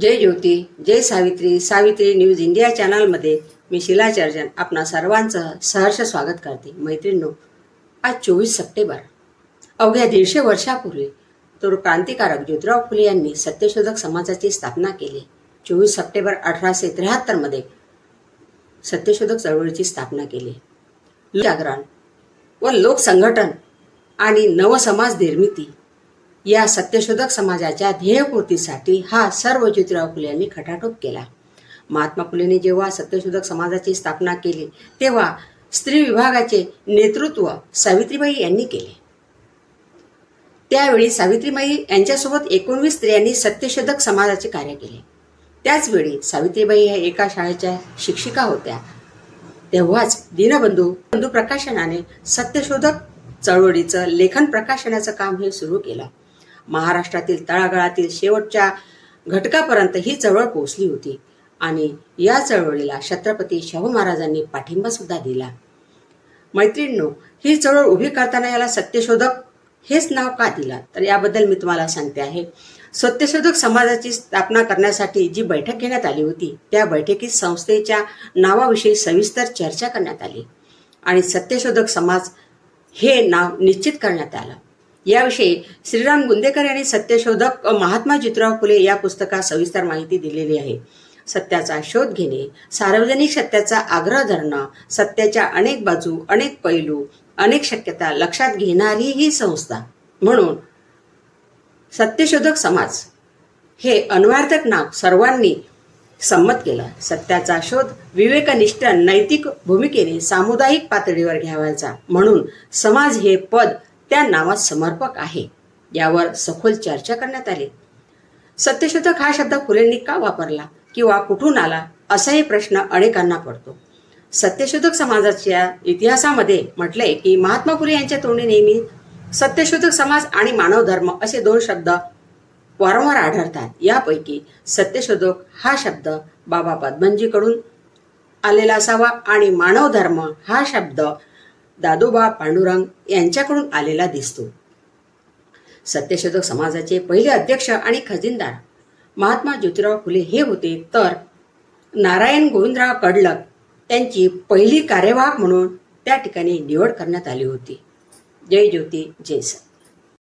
जय ज्योती जय Savitri Savitri news India चॅनलमध्ये मी शिला चर्जन आपणा सर्वांचं सहर्ष स्वागत करते. मैत्रिणींनो आज चोवीस सप्टेंबर. अवघ्या दीडशे वर्षापूर्वी तर क्रांतिकारक ज्योतिराव फुले यांनी सत्यशोधक समाजाची स्थापना केली. चोवीस सप्टेंबर अठराशे त्र्याहत्तरमध्ये सत्यशोधक चळवळीची स्थापना केली. जागरण व लोकसंघटन आणि नवसमाज निर्मिती या सत्यशोधक समाजाच्या ध्येयपूर्तीसाठी हा सर्व ज्योतिराव फुले यांनी खटाटोप केला. महात्मा फुलेंनी जेव्हा सत्यशोधक समाजाची स्थापना केली तेव्हा स्त्री विभागाचे नेतृत्व सावित्रीबाई यांनी केले. त्यावेळी सावित्रीबाई यांच्यासोबत एकोणवीस स्त्रियांनी सत्यशोधक समाजाचे कार्य केले. त्याचवेळी सावित्रीबाई ह्या एका शाळेच्या शिक्षिका होत्या. तेव्हाच दीनबंधू बंधू प्रकाशनाने सत्यशोधक चळवळीचं लेखन प्रकाशनाचं काम हे सुरू केलं. महाराष्ट्रातील तळागाळातील शेवटच्या घटकापर्यंत ही चळवळ पोहोचली होती. आणि या चळवळीला छत्रपती शाहू महाराजांनी पाठिंबा सुद्धा दिला. मैत्रिणींनो ही चळवळ उभी करताना याला सत्यशोधक हेच नाव का दिलं? तर याबद्दल मी तुम्हाला सांगते आहे. सत्यशोधक समाजाची स्थापना करण्यासाठी जी बैठक घेण्यात आली होती त्या बैठकीत संस्थेच्या नावाविषयी सविस्तर चर्चा करण्यात आली. आणि सत्यशोधक समाज हे नाव निश्चित करण्यात आलं. याविषयी श्रीराम गुंदेकर यांनी सत्यशोधक महात्मा ज्योतिराव फुले या पुस्तकात सविस्तर माहिती दिलेली आहे. सत्याचा शोध घेणे सार्वजनिक सत्याचा आग्रह धरणं सत्याच्या अनेक बाजू अनेक पैलू अनेक शक्यता लक्षात घेणारी ही संस्था. म्हणून सत्यशोधक समाज हे अन्वर्थक नाव सर्वांनी संमत केलं. सत्याचा शोध विवेकनिष्ठ नैतिक भूमिकेने सामुदायिक पातळीवर घ्यावायचा. म्हणून समाज हे पद त्या नावात समर्पक आहे यावर सखोल चर्चा करण्यात आली. सत्यशोधक हा शब्द फुलेंनी का वापरला किंवा कुठून आला असाही प्रश्न अनेकांना पडतो. सत्यशोधक समाजाच्या इतिहासामध्ये म्हटलंय की महात्मा फुले यांच्या तोंडी नेहमी सत्यशोधक समाज आणि मानव धर्म असे दोन शब्द वारंवार आढळतात. यापैकी सत्यशोधक हा शब्द बाबा पद्मनजीकडून आलेला असावा आणि मानव धर्म हा शब्द दादोबा पांडुरंग यांच्याकडून आलेला दिसतो. सत्यशोधक समाजाचे पहिले अध्यक्ष आणि खजिनदार महात्मा ज्योतिराव फुले हे होते. तर नारायण गोविंदराव कडलक त्यांची पहिली कार्यवाहक म्हणून त्या ठिकाणी निवड करण्यात आली होती. जय ज्योती जय सत